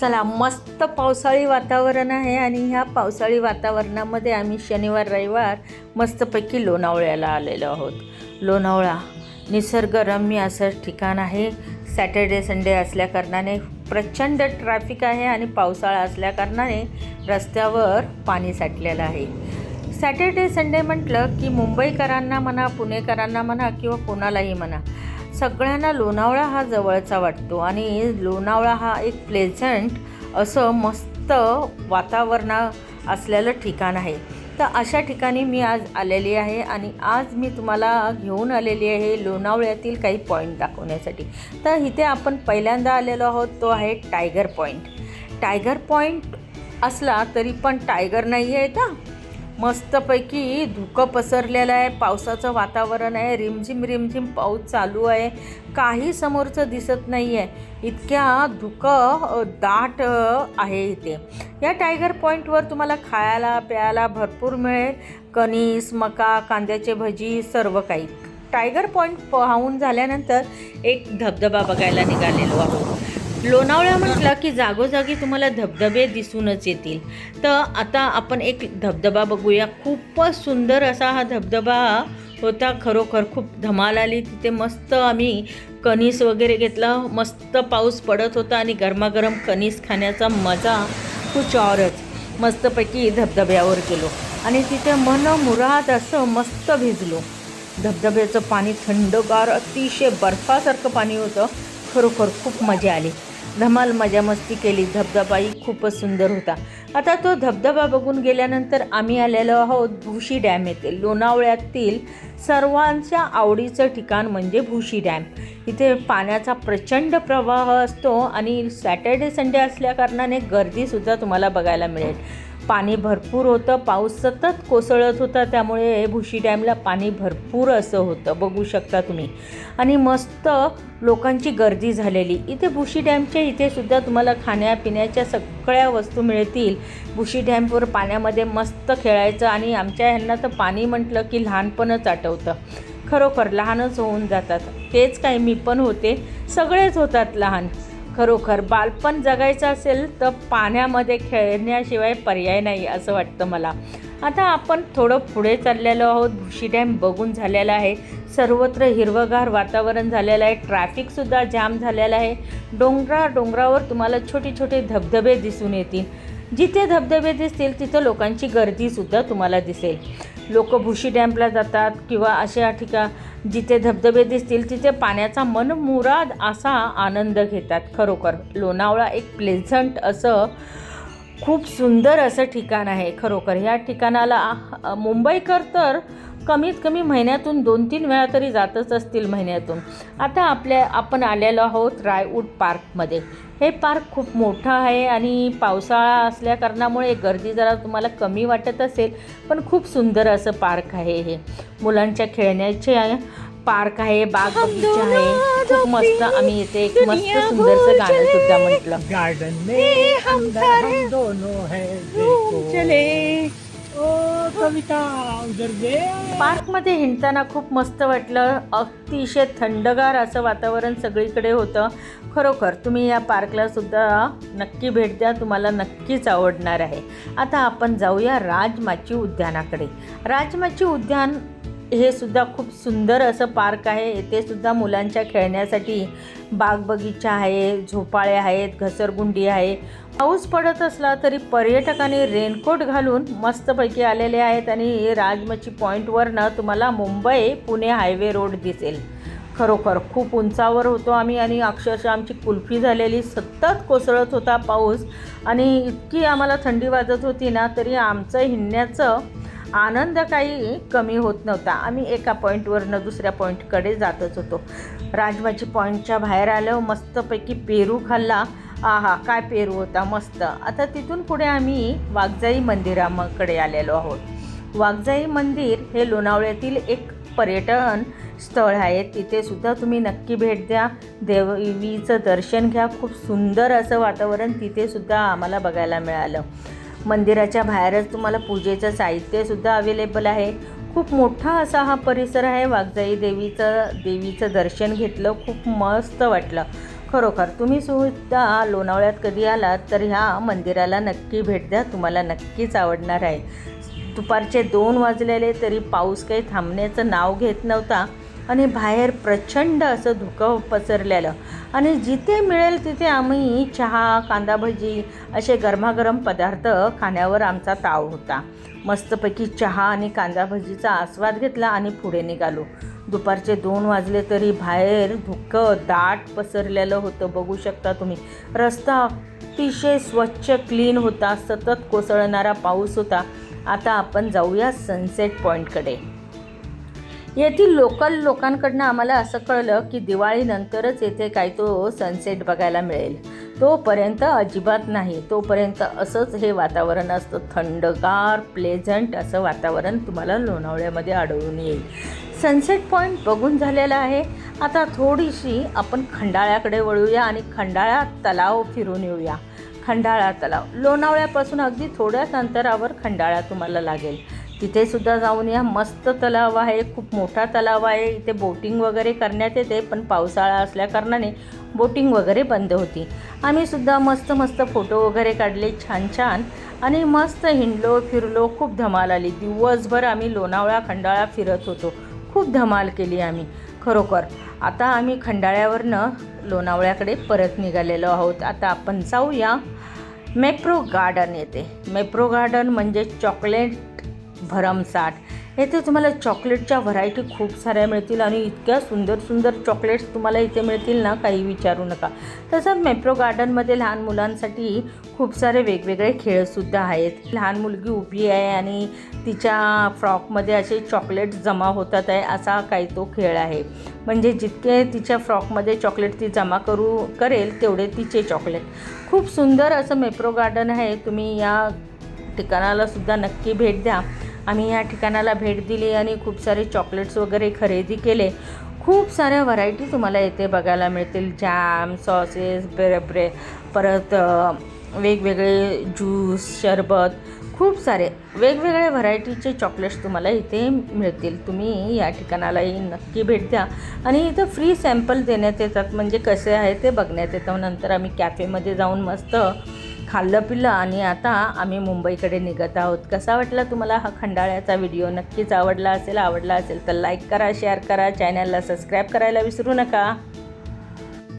चला मस्त पावसाळी वातावरण आहे आणि ह्या पावसाळी वातावरणामध्ये आम्ही शनिवार रविवार मस्तपैकी लोणावळ्याला आलेलो आहोत. लोणावळा निसर्गरम्य असं ठिकाण आहे. सॅटर्डे संडे असल्याकारणाने प्रचंड ट्रॅफिक आहे आणि पावसाळा असल्याकारणाने रस्त्यावर पाणी साठलेलं आहे. सॅटर्डे संडे म्हटलं की मुंबईकरांना म्हणा पुणेकरांना म्हणा किंवा कोणालाही म्हणा सगळ्यांना लोणावळा हा जवळचा वाटतो आणि लोणावळा हा एक प्लेझंट असं मस्त वातावरण असलेलं ठिकाण आहे. तर अशा ठिकाणी मी आज आलेली आहे आणि आज मी तुम्हाला घेऊन आलेली आहे लोणावळ्यातील काही पॉईंट दाखवण्यासाठी. तर इथे आपण पहिल्यांदा आलेलो आहोत तो आहे टायगर पॉईंट टायगर पॉईंट असला तरी पण टायगर नाही आहे का मस्तपैकी धुकं पसरलेलं आहे. पावसाचं वातावरण आहे. रिमझिम रिमझिम पाऊस चालू आहे. काही समोरचं दिसत नाही आहे इतक्या धुकं दाट आहे इथे. या टायगर पॉईंटवर तुम्हाला खायला प्यायला भरपूर मिळेल. कणीस मका कांद्याचे भजी सर्व काही. टायगर पॉईंट पाहून झाल्यानंतर एक धबधबा बघायला निघालेलो आहोत. लोणावळा म्हटलं की जागोजागी तुम्हाला धबधबे दिसूनच येतील. तर आता आपण एक धबधबा बघूया. खूपच सुंदर असा हा धबधबा होता. खरोखर खूप धमाल आली. तिथे मस्त आम्ही कणीस वगैरे घेतला. मस्त पाऊस पडत होता आणि गरमागरम कणीस खाण्याचा मजा कुछ औरच मस्तपैकी धबधब्यावर गेलो. आणि तिथे मन मुराद असं मस्त भिजलो. धबधब्याचं पाणी थंडगार अतिशय बर्फासारखं पाणी होतं. खरोखर खूप मजा आली. धमाल मजा मस्ती केली. धबधबाही खूपच सुंदर होता. आता तो धबधबा बघून गेल्यानंतर आम्ही आलेलो आहोत भुशी डॅम येथे. लोणावळ्यातील सर्वांच्या आवडीचं ठिकाण म्हणजे भुशी डॅम. इथे पाण्याचा प्रचंड प्रवाह असतो आणि सॅटर्डे संडे असल्याकारणाने गर्दीसुद्धा तुम्हाला बघायला मिळेल. पाणी भरपूर होतं पाऊस सतत कोसळत होता त्यामुळे भुशी डॅमला पाणी भरपूर असं होतं. बघू शकता तुम्ही. आणि मस्त लोकांची गर्दी झालेली. इथे भुशी डॅमच्या इथे सुद्धा तुम्हाला खाण्यापिण्याच्या सगळ्या वस्तू मिळतील. भुशी डॅमवर पाण्यामध्ये मस्त खेळायचं आणि आमच्या ह्यांना तर पाणी म्हटलं की लहानपणच आठवतं. खरोखर लहानच होऊन जातात. तेच काय मी पण होते. सगळेच होतात लहान. खरोखर बालपण जगायचं असेल तर पाण्यामध्ये खेळण्याशिवाय पर्याय नाही असं वाटतं मला. आता आपण थोडं पुढे चाललेलो आहोत. भुशी डॅम बघून झालेला आहे. सर्वत्र हिरवगार वातावरण झालेलं आहे. ट्रॅफिकसुद्धा जाम झालेलं आहे. डोंगरा डोंगरावर तुम्हाला छोटे छोटे धबधबे दिसून येतील. जिथे धबधबे दिसतील तिथं लोकांची गर्दीसुद्धा तुम्हाला दिसेल. लोक भुशी डॅम्पला जातात किंवा अशा ठिका जिथे धबधबे दिसतील तिथे पाण्याचा मनमुराद असा आनंद घेतात. खरोखर लोणावळा एक प्लेझंट असं खूप सुंदर असं ठिकाण आहे खरोखर. ह्या ठिकाणाला मुंबईकर तर कमीत कमी महिन्यातून दोन तीन वेळा तरी जातच असतील महिन्यातून. आता आपल्या आपण आलेलो आहोत रायवूड पार्कमध्ये. हे पार्क खूप मोठं आहे आणि पावसाळा असल्याकारणामुळे गर्दी जरा तुम्हाला कमी वाटत असेल पण खूप सुंदर असं पार्क आहे हे. मुलांच्या खेळण्याचे पार्क आहे बाग बगीचा आहे. खूप मस्त आम्ही इथे एक मस्त सुंदरसं गाणं सुद्धा म्हटलं. गार्डन में हम दोनों है देखो. चले. कविता उधर पार्कमध्ये हिंडताना खूप मस्त वाटलं. अतिशय थंडगार असं वातावरण सगळीकडे होतं. खरोखर तुम्ही या पार्कला सुद्धा नक्की भेट द्या. तुम्हाला नक्कीच आवडणार आहे. आता आपण जाऊया राजमाची उद्यानाकडे. राजमाची उद्यान हे सुद्धा खूप सुंदर असं पार्क आहे. येथे सुद्धा मुलांच्या खेळण्यासाठी बाग बगीचा आहे झोपाळे आहेत घसरगुंडी आहे. पाऊस पडत असला तरी पर्यटकांनी रेनकोट घालून मस्तपैकी आलेले आहेत आणि राजमची पॉईंटवरनं तुम्हाला मुंबई पुणे हायवे रोड दिसेल. खरोखर खूप उंचावर होतो आम्ही आणि अक्षरशः आमची कुल्फी झालेली सतत कोसळत होता पाऊस. आणि इतकी आम्हाला थंडी वाजत होती ना तरी आमचं हिंडण्याचं आनंद काही कमी होत नव्हता. आम्ही एका पॉईंटवरनं दुसऱ्या पॉईंटकडे जातच होतो. राजमाची पॉईंटच्या बाहेर आलं मस्तपैकी पेरू खाल्ला. आहा काय पेरू होता मस्त. आता तिथून पुढे आम्ही वाघजाई मंदिराकडे आलेलो आहोत. वाघजाई मंदिर हे लोणावळ्यातील एक पर्यटन स्थळ आहे. तिथेसुद्धा तुम्ही नक्की भेट द्या. देवीचं दर्शन घ्या. खूप सुंदर असं वातावरण तिथेसुद्धा आम्हाला बघायला मिळालं. मंदिराच्या बाहेरच तुम्हाला पूजेचं साहित्यसुद्धा अवेलेबल आहे. खूप मोठा असा हा परिसर आहे. वाघजाई देवीचं देवीचं दर्शन घेतलं खूप मस्त वाटलं. खरोखर तुम्ही सुद्धा लोणावळ्यात कधी आलात तर ह्या मंदिराला नक्की भेट द्या. तुम्हाला नक्कीच आवडणार आहे. दुपारचे दोन वाजलेले तरी पाऊस काही थांबण्याचं नाव घेत नव्हता. आणि बाहेर प्रचंड असं धुकं पसरलेलं. आणि जिथे मिळेल तिथे आम्ही चहा कांदा भजी असे गरमागरम पदार्थ खाण्यावर आमचा ताव होता. मस्तपैकी चहा आणि कांदा भजीचा आस्वाद घेतला आणि पुढे निघालो. दुपारचे दोन वाजले तरी बाहेर धुकं दाट पसरलेलं होतं. बघू शकता तुम्ही रस्ता अतिशय स्वच्छ क्लीन होता. सतत कोसळणारा पाऊस होता. आता आपण जाऊया सनसेट पॉईंटकडे येथील लोकल लोकांकडनं आम्हाला असं कळलं की दिवाळीनंतरच येथे काय तो सनसेट बघायला मिळेल. तोपर्यंत अजिबात नाही. तोपर्यंत असंच हे वातावरण असतं. थंडगार प्लेझंट असं वातावरण तुम्हाला लोणावळ्यामध्ये आढळून येईल. सनसेट पॉईंट बघून झालेला आहे. आता थोडीशी आपण खंडाळ्याकडे वळूया आणि खंडाळा तलाव फिरून येऊया. खंडाळा तलाव. लोणावळ्यापासून अगदी थोड्याच अंतरावर खंडाळा तुम्हाला लागेल. तिथे सुद्धा जाऊन या. मस्त तलाव आहे खूप मोठा तलाव आहे. इथे बोटिंग वगैरे करण्यात येते पण पावसाळा असल्याकारणाने बोटिंग वगैरे बंद होती. आम्ही सुद्धा मस्त मस्त फोटो वगैरे काढले छान छान. आणि मस्त हिंडलो फिरलो खूप धमाल आली. दिवसभर आम्ही लोणावळा खंडाळा फिरत होतो. खूप धमाल केली आम्ही. खरोखर. आता आम्ही खंडाळ्यावरनं लोणावळ्याकडे परत निघालेलो आहोत. आता आपण जाऊया. मेप्रो गार्डन येते मेप्रो गार्डन म्हणजे चॉकलेट भरमसाठ. येथे तुम्हाला चॉकलेटच्या व्हरायटी खूप साऱ्या मिळतील आणि इतक्या सुंदर सुंदर चॉकलेट्स तुम्हाला इथे मिळतील ना काही विचारू नका. तसंच मेप्रो गार्डनमध्ये लहान मुलांसाठी खूप सारे वेगवेगळे खेळसुद्धा आहेत. लहान मुलगी उभी आहे आणि तिच्या फ्रॉकमध्ये असे चॉकलेट जमा होतात आहे असा काही तो खेळ आहे. म्हणजे जितके तिच्या फ्रॉकमध्ये चॉकलेट ती जमा करू करेल तेवढे तिचे चॉकलेट. खूप सुंदर असं मेप्रो गार्डन आहे तुम्ही या ठिकाणाला सुद्धा नक्की भेट द्या. आम्ही या ठिकाणाला भेट दिली आणि खूप सारे चॉकलेट्स वगैरे खरेदी केले. खूप साऱ्या व्हरायटी तुम्हाला इथे बघायला मिळतील. जॅम सॉसेस ब्रे ब्रे परत वेगवेगळे ज्यूस शरबत खूप सारे वेगवेगळ्या व्हरायटीचे चॉकलेट्स तुम्हाला इथे मिळतील. तुम्ही या ठिकाणालाही नक्की भेट द्या. आणि इथं फ्री सॅम्पल देण्यात येतात. म्हणजे कसे आहे ते बघण्यात येतं. नंतर आम्ही कॅफेमध्ये जाऊन मस्त खाल्लं पिल्लं आणि आता आम्ही मुंबईकडे निघत आहोत. कसा वाटला तुम्हाला हा खंडाळ्याचा व्हिडिओ? नक्कीच आवडला असेल आवडला असेल तर लाईक करा शेअर करा चॅनलला सबस्क्राईब करायला विसरू नका.